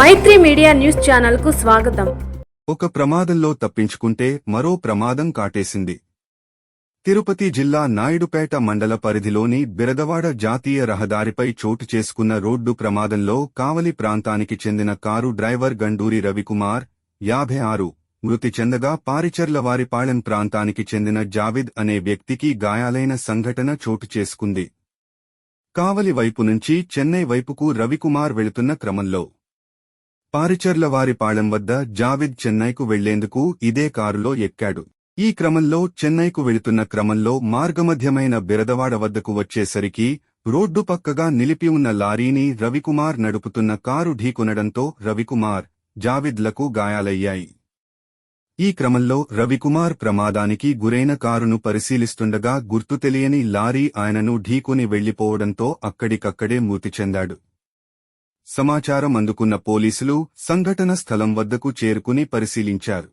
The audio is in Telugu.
మైత్రి మీడియా న్యూస్ ఛానల్కు స్వాగతం. ఒక ప్రమాదంలో తప్పించుకుంటే మరో ప్రమాదం కాటేసింది. తిరుపతి జిల్లా నాయుడుపేట మండల పరిధిలోని బిరదవాడ జాతీయ రహదారిపై చోటు చేసుకున్న రోడ్డు ప్రమాదంలో కావలి ప్రాంతానికి చెందిన కారు డ్రైవర్ గండూరి రవికుమార్ యాభై ఆరు మృతి చెందగా పారిచర్లవారిపాళెం ప్రాంతానికి చెందిన జావిద్ అనే వ్యక్తికి గాయాలైన సంఘటన చోటు చేసుకుంది. కావలి వైపు నుంచి చెన్నై వైపుకు రవికుమార్ వెళుతున్న క్రమంలో పారిచర్ల వారిపాళెం వద్ద జావిద్ చెన్నైకు వెళ్ళేందుకు ఇదే కారులో ఎక్కాడు. ఈ క్రమంలో చెన్నైకు వెళుతున్న క్రమంలో మార్గమధ్యమైన బిరదవాడ వద్దకు వచ్చేసరికి రోడ్డు పక్కగా నిలిపి ఉన్న లారీని రవికుమార్ నడుపుతున్న కారు ఢీకొనడంతో రవికుమార్ జావిద్లకు గాయాలయ్యాయి. ఈ క్రమంలో రవికుమార్ ప్రమాదానికి గురైన కారును పరిశీలిస్తుండగా గుర్తు తెలియని లారీ ఆయనను ఢీకొని వెళ్ళిపోవడంతో అక్కడికక్కడే మృతి చెందాడు. సమాచారం అందుకున్న పోలీసులు సంఘటన స్థలం వద్దకు చేరుకుని పరిశీలించారు.